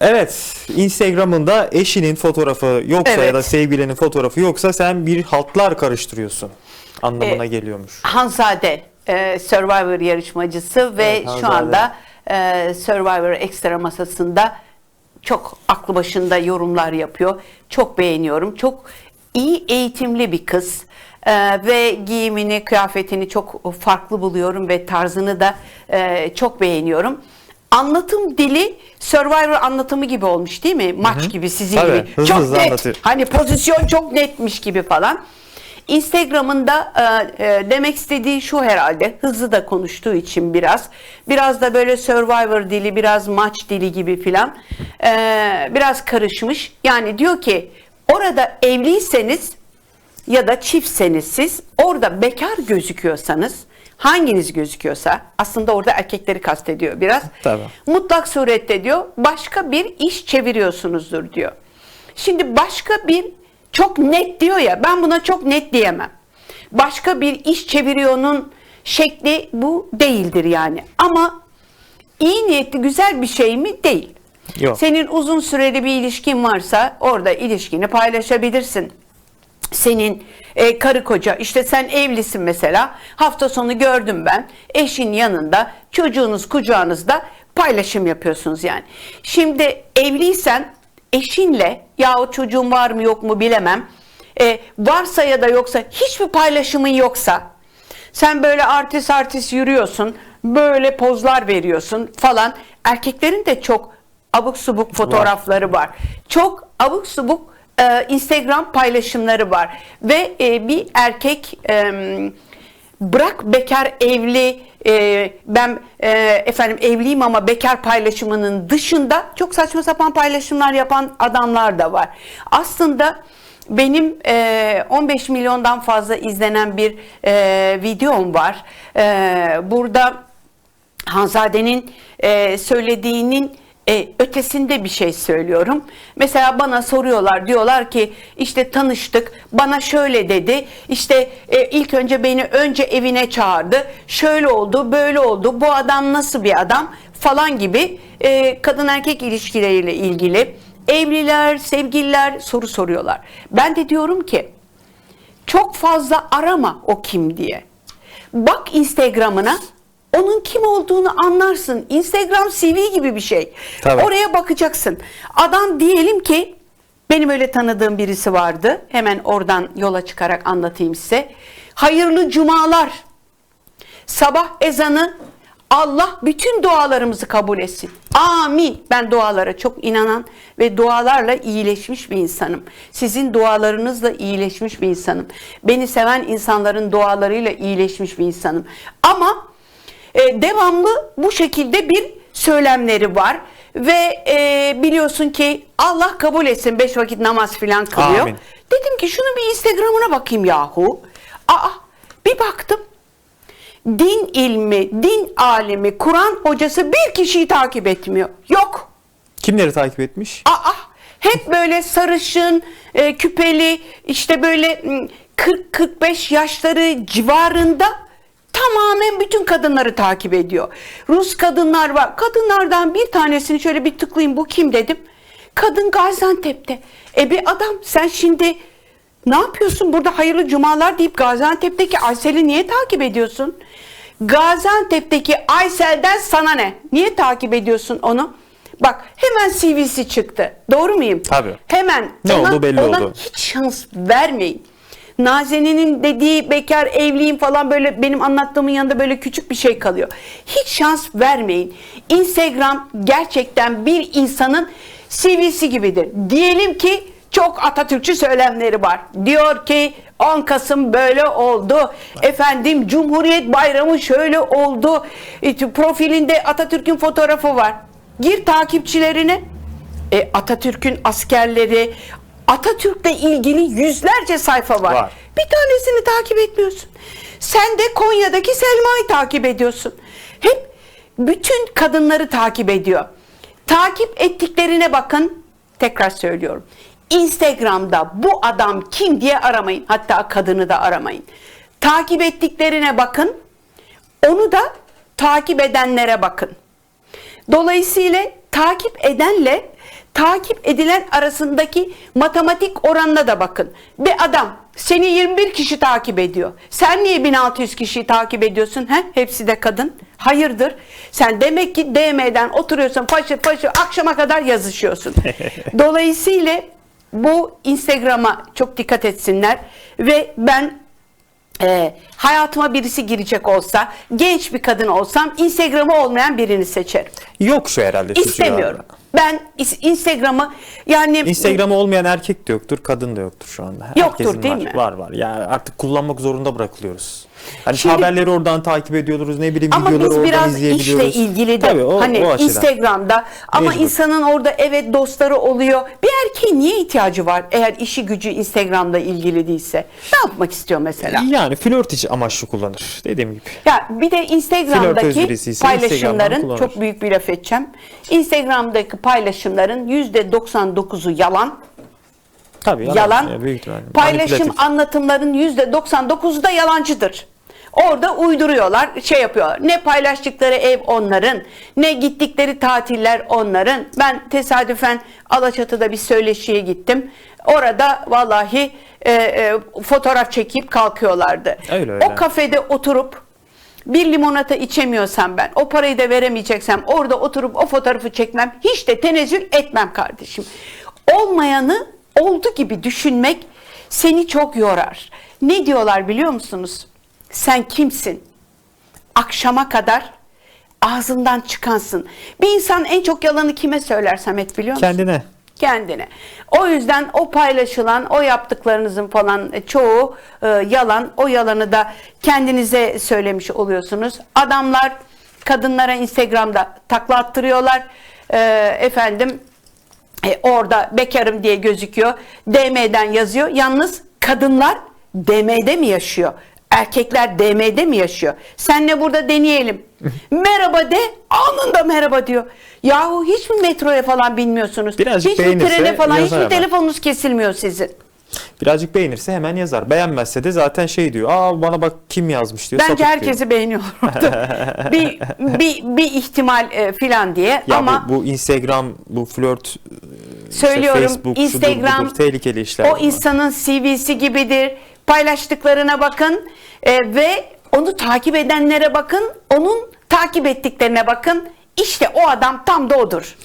Evet, Instagram'ında eşinin fotoğrafı yoksa Evet. ya da sevgilinin fotoğrafı yoksa sen bir haltlar karıştırıyorsun anlamına E, geliyormuş. Hanzade e, Survivor yarışmacısı ve Evet, şu Hanzade. anda e, Survivor Extra masasında çok aklı başında yorumlar yapıyor. Çok beğeniyorum. Çok iyi eğitimli bir kız. E, ve giyimini, kıyafetini çok farklı buluyorum ve tarzını da e, çok beğeniyorum. Anlatım dili Survivor anlatımı gibi olmuş değil mi? Maç gibi sizin Tabii, gibi. hızlı çok hızlı net. anlatıyor. Hani pozisyon çok netmiş gibi falan. Instagram'ında e, e, demek istediği şu herhalde hızlı da konuştuğu için biraz biraz da böyle Survivor dili biraz maç dili gibi filan e, biraz karışmış. Yani diyor ki orada evliyseniz ya da çiftseniz siz orada bekar gözüküyorsanız hanginiz gözüküyorsa aslında orada erkekleri kastediyor biraz. Tabii. Mutlak surette diyor başka bir iş çeviriyorsunuzdur diyor. Şimdi başka bir çok net diyor ya ben buna çok net diyemem. Başka bir iş çeviriyor'nun şekli bu değildir yani. Ama iyi niyetli güzel bir şey mi? Değil. Yok. Senin uzun süreli bir ilişkin varsa orada ilişkini paylaşabilirsin senin e, karı koca işte sen evlisin mesela. Hafta sonu gördüm ben. Eşin yanında çocuğunuz kucağınızda paylaşım yapıyorsunuz yani. Şimdi evliysen eşinle yahut çocuğun var mı yok mu bilemem. E, varsa ya da yoksa hiçbir paylaşımın yoksa sen böyle artist artist yürüyorsun böyle pozlar veriyorsun falan. Erkeklerin de çok abuk subuk fotoğrafları var. Çok abuk subuk e, Instagram paylaşımları var ve e, bir erkek e, bırak bekar evli e, ben e, efendim evliyim ama bekar paylaşımının dışında çok saçma sapan paylaşımlar yapan adamlar da var. Aslında benim e, 15 milyondan fazla izlenen bir e, videom var. E, burada Hanzade'nin e, söylediğinin e, ötesinde bir şey söylüyorum. Mesela bana soruyorlar diyorlar ki işte tanıştık bana şöyle dedi işte e, ilk önce beni önce evine çağırdı şöyle oldu böyle oldu bu adam nasıl bir adam falan gibi e, kadın erkek ilişkileriyle ilgili evliler sevgililer soru soruyorlar. Ben de diyorum ki çok fazla arama o kim diye. Bak Instagram'ına onun kim olduğunu anlarsın. Instagram CV gibi bir şey. Tabii. Oraya bakacaksın. Adam diyelim ki benim öyle tanıdığım birisi vardı. Hemen oradan yola çıkarak anlatayım size. Hayırlı cumalar. Sabah ezanı Allah bütün dualarımızı kabul etsin. Amin. Ben dualara çok inanan ve dualarla iyileşmiş bir insanım. Sizin dualarınızla iyileşmiş bir insanım. Beni seven insanların dualarıyla iyileşmiş bir insanım. Ama e, devamlı bu şekilde bir söylemleri var ve e, biliyorsun ki Allah kabul etsin beş vakit namaz filan kılıyor. Amin. Dedim ki şunu bir Instagram'ına bakayım yahu. Aa bir baktım. Din ilmi, din alimi, Kur'an hocası bir kişiyi takip etmiyor. Yok. Kimleri takip etmiş? Aa, hep böyle sarışın, e, küpeli, işte böyle mm, 40-45 yaşları civarında tamamen bütün kadınları takip ediyor. Rus kadınlar var. Kadınlardan bir tanesini şöyle bir tıklayayım bu kim dedim. Kadın Gaziantep'te. E bir adam sen şimdi ne yapıyorsun burada hayırlı cumalar deyip Gaziantep'teki Aysel'i niye takip ediyorsun? Gaziantep'teki Aysel'den sana ne? Niye takip ediyorsun onu? Bak hemen CV'si çıktı. Doğru muyum? Tabii. Hemen Ne ona, oldu belli ona oldu. hiç şans vermeyin. Nazene'nin dediği bekar evliyim falan böyle benim anlattığımın yanında böyle küçük bir şey kalıyor. Hiç şans vermeyin. Instagram gerçekten bir insanın CV'si gibidir. Diyelim ki çok Atatürkçü söylemleri var. Diyor ki 10 Kasım böyle oldu. Efendim Cumhuriyet Bayramı şöyle oldu. İşte profilinde Atatürk'ün fotoğrafı var. Gir takipçilerine. E, Atatürk'ün askerleri, Atatürk'le ilgili yüzlerce sayfa var. Var. Bir tanesini takip etmiyorsun. Sen de Konya'daki Selma'yı takip ediyorsun. Hep bütün kadınları takip ediyor. Takip ettiklerine bakın. Tekrar söylüyorum. Instagram'da bu adam kim diye aramayın. Hatta kadını da aramayın. Takip ettiklerine bakın. Onu da takip edenlere bakın. Dolayısıyla takip edenle takip edilen arasındaki matematik oranına da bakın. Bir adam seni 21 kişi takip ediyor. Sen niye 1600 kişiyi takip ediyorsun? He? Hepsi de kadın. Hayırdır? Sen demek ki DM'den oturuyorsun paşı paşı akşama kadar yazışıyorsun. Dolayısıyla bu Instagram'a çok dikkat etsinler ve ben e, hayatıma birisi girecek olsa genç bir kadın olsam Instagram'ı olmayan birini seçerim. Yok şu herhalde. şu İstemiyorum. civarda. Ben Instagram'ı yani Instagram'ı olmayan erkek de yoktur, kadın da yoktur şu anda. Yoktur, Herkesin değil var. mi? Var var. Yani artık kullanmak zorunda bırakılıyoruz. Hani Şimdi- haberleri oradan takip ediyoruz, ne bileyim ama videoları biz oradan biraz izleyebiliyoruz. işle ilgili de Tabii, o, hani o. Instagram'da ama Mecbur. insanın orada evet dostları oluyor. Bir erkeğin niye ihtiyacı var eğer işi gücü Instagram'da ilgili değilse? Ne yapmak istiyor mesela? Yani flört için amaçlı kullanır dediğim gibi. Ya bir de Instagram'daki Instagram'dan paylaşımların çok büyük bir laf edeceğim. Instagram'daki paylaşımların %99'u yalan. Tabii Yalan. Ya, büyük ihtimalle. Paylaşım anlatımların %99'u da yalancıdır. Orada uyduruyorlar, şey yapıyorlar. Ne paylaştıkları ev onların, ne gittikleri tatiller onların. Ben tesadüfen Alaçatı'da bir söyleşiye gittim. Orada vallahi e, e, fotoğraf çekip kalkıyorlardı. Öyle öyle. O kafede oturup bir limonata içemiyorsam ben, o parayı da veremeyeceksem orada oturup o fotoğrafı çekmem, hiç de tenezzül etmem kardeşim. Olmayanı oldu gibi düşünmek seni çok yorar. Ne diyorlar biliyor musunuz? Sen kimsin? Akşama kadar ağzından çıkansın. Bir insan en çok yalanı kime söyler Samet biliyor musun? Kendine. Kendine. O yüzden o paylaşılan, o yaptıklarınızın falan e, çoğu e, yalan. O yalanı da kendinize söylemiş oluyorsunuz. Adamlar kadınlara Instagram'da takla attırıyorlar. E, efendim e, orada bekarım diye gözüküyor. DM'den yazıyor. Yalnız kadınlar DM'de mi yaşıyor? Erkekler DM'de mi yaşıyor? Senle burada deneyelim. Merhaba de anında merhaba diyor. Yahu hiç mi metroya falan binmiyorsunuz? Birazcık hiç mi beğenirse trene falan hiç yazar mi ama. telefonunuz kesilmiyor sizin? Birazcık beğenirse hemen yazar. Beğenmezse de zaten şey diyor. Aa bana bak kim yazmış diyor. Bence sapık diyor. herkesi beğeniyorlar orada. bir, bir, bir ihtimal e, filan diye Ya ama bu, bu Instagram, bu flört, e, Söylüyorum işte Facebook, Instagram şudur, budur, tehlikeli işler. o bunlar. insanın CV'si gibidir. Paylaştıklarına bakın e, ve onu takip edenlere bakın. Onun takip ettiklerine bakın. İşte o adam tam da odur.